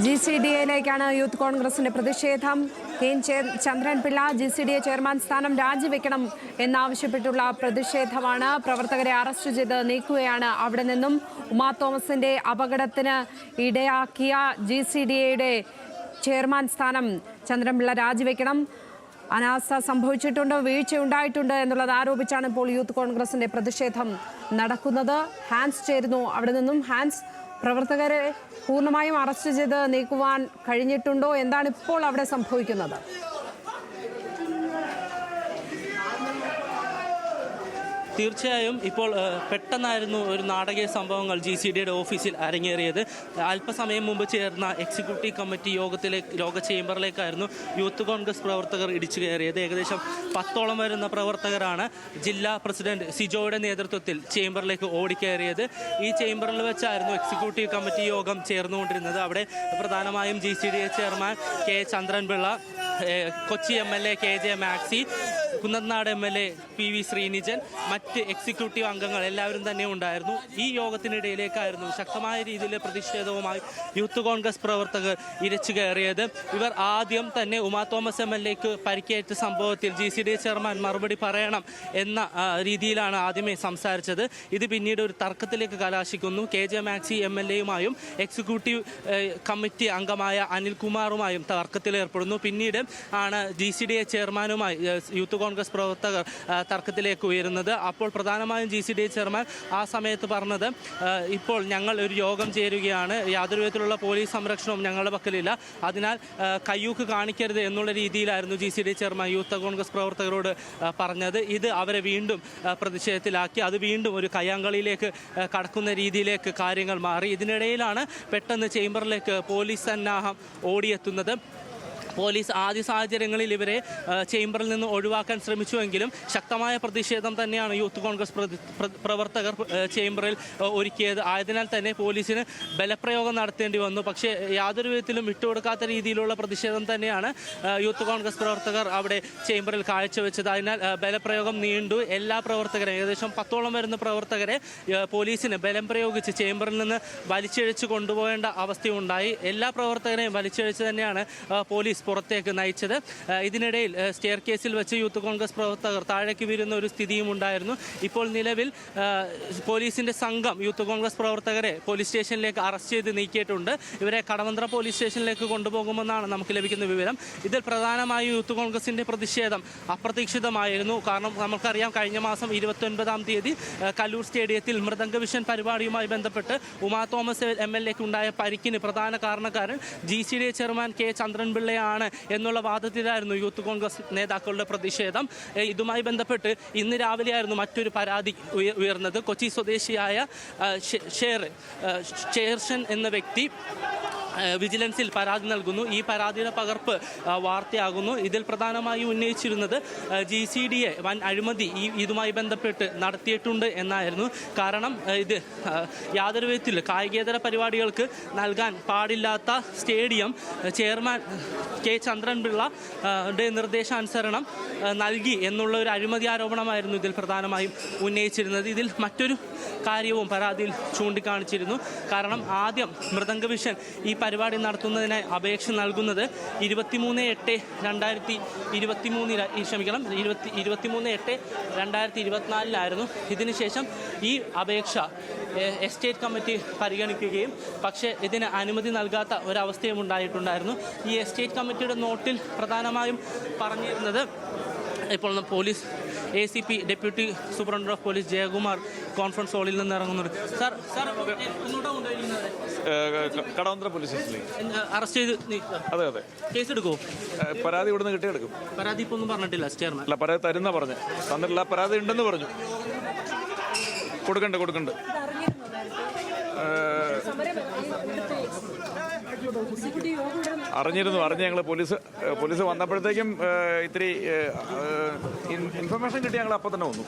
G C D എയിലേക്കാണ് youth കോൺഗ്രസിന്റെ പ്രതിഷേധം. K Chandran Chandranpillai G C D A chairman സ്ഥാനം രാജിവെക്കണം എന്നാവശ്യപ്പെട്ടുള്ള പ്രതിഷേധമാണ്. പ്രവർത്തകരെ അറസ്റ്റ് ചെയ്ത് നീക്കുകയാണ് അവിടെ നിന്നും. ഉമാ തോമസിന്റെ അപകടത്തിന് ഇടയാക്കിയ ജി സി ഡി എയുടെ ചെയർമാൻ സ്ഥാനം ചന്ദ്രൻപിള്ള രാജിവെക്കണം. അനാസ്ഥ സംഭവിച്ചിട്ടുണ്ട്? വീഴ്ച ഉണ്ടായിട്ടുണ്ട് എന്നുള്ളത് ആരോപിച്ചാണ് ഇപ്പോൾ യൂത്ത് കോൺഗ്രസിന്റെ പ്രതിഷേധം നടക്കുന്നത്. ഹാൻസ് ചേരുന്നു അവിടെ നിന്നും. ഹാൻസ് പ്രവർത്തകരെ പൂർണമായും അറസ്റ്റ് ചെയ്ത് നീക്കുവാൻ കഴിഞ്ഞിട്ടുണ്ടോ? എന്താണ് ഇപ്പോൾ അവിടെ സംഭവിക്കുന്നത്? തീർച്ചയായും ഇപ്പോൾ പെട്ടെന്നായിരുന്നു ഒരു നാടകീയ സംഭവങ്ങൾ ജി സി ഡിയുടെ ഓഫീസിൽ അരങ്ങേറിയത്. അല്പസമയം മുമ്പ് ചേർന്ന എക്സിക്യൂട്ടീവ് കമ്മിറ്റി യോഗത്തിലെ ലോക ചേംബറിലേക്കായിരുന്നു യൂത്ത് കോൺഗ്രസ് പ്രവർത്തകർ ഇടിച്ചു കയറിയത്. ഏകദേശം പത്തോളം വരുന്ന പ്രവർത്തകരാണ് ജില്ലാ പ്രസിഡന്റ് സിജോയുടെ നേതൃത്വത്തിൽ ചേംബറിലേക്ക് ഓടിക്കയറിയത്. ഈ ചേംബറിൽ വെച്ചായിരുന്നു എക്സിക്യൂട്ടീവ് കമ്മിറ്റി യോഗം ചേർന്നുകൊണ്ടിരുന്നത്. അവിടെ പ്രധാനമായും G C D A chairman K Chandranpillai Kochi M L A K J Maxi Kunnathunad M L A P V Sreenijan മറ്റ് എക്സിക്യൂട്ടീവ് അംഗങ്ങൾ എല്ലാവരും തന്നെ ഉണ്ടായിരുന്നു. ഈ യോഗത്തിനിടയിലേക്കായിരുന്നു ശക്തമായ രീതിയിലെ പ്രതിഷേധവുമായി യൂത്ത് കോൺഗ്രസ് പ്രവർത്തകർ ഇരച്ചു കയറിയത്. ഇവർ ആദ്യം തന്നെ ഉമാ തോമസ് എം എൽ എക്ക് പരിക്കേറ്റ സംഭവത്തിൽ ജി സി ഡി ചെയർമാൻ മറുപടി പറയണം എന്ന രീതിയിലാണ് ആദ്യമേ സംസാരിച്ചത്. ഇത് പിന്നീട് ഒരു തർക്കത്തിലേക്ക് കലാശിക്കുന്നു. K J Maxi M L എയുമായും executive committee അംഗമായ അനിൽകുമാറുമായും തർക്കത്തിലേർപ്പെടുന്നു. പിന്നീട് ആണ് ജി സി ഡി എ ചെയർമാനുമായി യൂത്ത് കോൺഗ്രസ് പ്രവർത്തകർ ആ, തർക്കത്തിലേക്ക് ഉയരുന്നത്. അപ്പോൾ പ്രധാനമായും ജി സി ഡി ചെയർമാൻ ആ സമയത്ത് പറഞ്ഞത് ഇപ്പോൾ ഞങ്ങൾ ഒരു യോഗം ചേരുകയാണ്. യാതൊരു വിധത്തിലുള്ള പോലീസ് സംരക്ഷണവും ഞങ്ങളുടെ പക്കലില്ല. അതിനാൽ കയ്യൂക്ക് കാണിക്കരുത് എന്നുള്ള രീതിയിലായിരുന്നു G C D chairman youth Congress പ്രവർത്തകരോട് പറഞ്ഞത്. ഇത് അവരെ വീണ്ടും പ്രതിഷേധത്തിലാക്കി. അത് വീണ്ടും ഒരു കയ്യാങ്കളിയിലേക്ക് കടക്കുന്ന രീതിയിലേക്ക് കാര്യങ്ങൾ മാറി. ഇതിനിടയിലാണ് പെട്ടെന്ന് ചേംബറിലേക്ക് പോലീസ് സന്നാഹം ഓടിയെത്തുന്നത്. പോലീസ് ആദ്യ സാഹചര്യങ്ങളിൽ ഇവരെ ചേംബറിൽ നിന്ന് ഒഴിവാക്കാൻ ശ്രമിച്ചുവെങ്കിലും ശക്തമായ പ്രതിഷേധം തന്നെയാണ് യൂത്ത് കോൺഗ്രസ് പ്രവർത്തകർ ചേംബറിൽ ഒരുക്കിയത്. ആയതിനാൽ തന്നെ പോലീസിന് ബലപ്രയോഗം നടത്തേണ്ടി വന്നു. പക്ഷേ യാതൊരു വിധത്തിലും വിട്ടുകൊടുക്കാത്ത രീതിയിലുള്ള പ്രതിഷേധം തന്നെയാണ് യൂത്ത് കോൺഗ്രസ് പ്രവർത്തകർ അവിടെ ചേംബറിൽ കാഴ്ചവെച്ചത്. അതിനാൽ ബലപ്രയോഗം നീണ്ടു. എല്ലാ പ്രവർത്തകരെയും ഏകദേശം പത്തോളം വരുന്ന പ്രവർത്തകരെ പോലീസിന് ബലം പ്രയോഗിച്ച് ചേംബറിൽ നിന്ന് വലിച്ചിഴച്ച് കൊണ്ടുപോകേണ്ട അവസ്ഥയുണ്ടായി. എല്ലാ പ്രവർത്തകരെയും വലിച്ചിഴച്ച് തന്നെയാണ് ആ, പുറത്തേക്ക് നയിച്ചത്. ഇതിനിടയിൽ സ്റ്റെയർ കേസിൽ വെച്ച് യൂത്ത് കോൺഗ്രസ് പ്രവർത്തകർ താഴേക്ക് വീരുന്ന ഒരു സ്ഥിതിയും ഉണ്ടായിരുന്നു. ഇപ്പോൾ നിലവിൽ പോലീസിന്റെ സംഘം യൂത്ത് കോൺഗ്രസ് പ്രവർത്തകരെ പോലീസ് സ്റ്റേഷനിലേക്ക് അറസ്റ്റ് ചെയ്ത് നീക്കിയിട്ടുണ്ട്. ഇവരെ കടവന്ത്ര പോലീസ് സ്റ്റേഷനിലേക്ക് കൊണ്ടുപോകുമെന്നാണ് നമുക്ക് ലഭിക്കുന്ന വിവരം. ഇതിൽ പ്രധാനമായും യൂത്ത് കോൺഗ്രസിന്റെ പ്രതിഷേധം അപ്രതീക്ഷിതമായിരുന്നു. കാരണം നമുക്കറിയാം കഴിഞ്ഞ മാസം ഇരുപത്തി ഒൻപതാം തീയതി കല്ലൂർ സ്റ്റേഡിയത്തിൽ മൃദംഗ വിഷൻ പരിപാടിയുമായി ബന്ധപ്പെട്ട് ഉമാ തോമസ് എം എൽ എക്ക് ഉണ്ടായ പരിക്കിന് പ്രധാന കാരണക്കാരൻ G C D chairman K ചന്ദ്രൻപിള്ളയാണ്. എന്നുള്ള വാദത്തിലായിരുന്നു യൂത്ത് കോൺഗ്രസ് നേതാക്കളുടെ പ്രതിഷേധം. ഇതുമായി ബന്ധപ്പെട്ട് ഇന്ന് രാവിലെയായിരുന്നു മറ്റൊരു പരാതി ഉയ- ഉയർന്നത്. കൊച്ചി സ്വദേശിയായ ഷേർ ഷേർഷൻ എന്ന വ്യക്തി വിജിലൻസിൽ പരാതി നൽകുന്നു. ഈ പരാതിയുടെ പകർപ്പ് വാർത്തയാകുന്നു. ഇതിൽ പ്രധാനമായും ഉന്നയിച്ചിരുന്നത് ജി സി ഡി എ വൻ അഴിമതി ഈ ഇതുമായി ബന്ധപ്പെട്ട് നടത്തിയിട്ടുണ്ട് എന്നായിരുന്നു. കാരണം ഇത് യാതൊരു വിധത്തിൽ കായികേതര പരിപാടികൾക്ക് നൽകാൻ പാടില്ലാത്ത സ്റ്റേഡിയം ചെയർമാൻ കെ ചന്ദ്രൻപിള്ള നിർദ്ദേശാനുസരണം നൽകി എന്നുള്ള ഒരു അഴിമതി ആരോപണമായിരുന്നു ഇതിൽ പ്രധാനമായും ഉന്നയിച്ചിരുന്നത്. ഇതിൽ മറ്റൊരു കാര്യവും പരാതിയിൽ ചൂണ്ടിക്കാണിച്ചിരുന്നു. കാരണം ആദ്യം മൃദംഗ വിഷൻ ഈ പരിപാടി നടത്തുന്നതിനായി അപേക്ഷ നൽകുന്നത് ഇരുപത്തിമൂന്ന് എട്ട് രണ്ടായിരത്തി ഇരുപത്തി മൂന്നിൽ ക്ഷമിക്കണം ഇരുപത്തി ഇരുപത്തിമൂന്ന് എട്ട് രണ്ടായിരത്തി ഇരുപത്തിനാലിലായിരുന്നു ഇതിനുശേഷം ഈ അപേക്ഷ എസ്റ്റേറ്റ് കമ്മിറ്റി പരിഗണിക്കുകയും പക്ഷേ ഇതിന് അനുമതി നൽകാത്ത ഒരവസ്ഥയും ഉണ്ടായിട്ടുണ്ടായിരുന്നു. ഈ എസ്റ്റേറ്റ് കമ്മിറ്റിയുടെ നോട്ടിൽ പ്രധാനമായും പറഞ്ഞിരുന്നത് ഇപ്പോൾ police A C P deputy superintendent of police Jayakumar conference ഹാളിൽ നിന്ന് ഇറങ്ങുന്നുണ്ട്. Sir sir Kadavanthra police arrest ചെയ്ത് അതെ അതെ. കേസ് എടുക്കുമോ ഏഹ് പരാതി ഇവിടുന്ന് കിട്ടിയെടുക്കും. പരാതി ഇപ്പോൾ ഒന്നും പറഞ്ഞിട്ടില്ല ചെയർമാൻ അല്ല പരാതി തരുന്ന പറഞ്ഞു. തന്നിട്ടില്ല പരാതി ഉണ്ടെന്ന് പറഞ്ഞു. കൊടുക്കണ്ട കൊടുക്കണ്ട്. അറിഞ്ഞിരുന്നു അറിഞ്ഞ് ഞങ്ങൾ പോലീസ് പോലീസ് വന്നപ്പോഴത്തേക്കും ഇത്തിരി ഇൻഫർമേഷൻ കിട്ടി ഞങ്ങൾ അപ്പം തന്നെ വന്നു.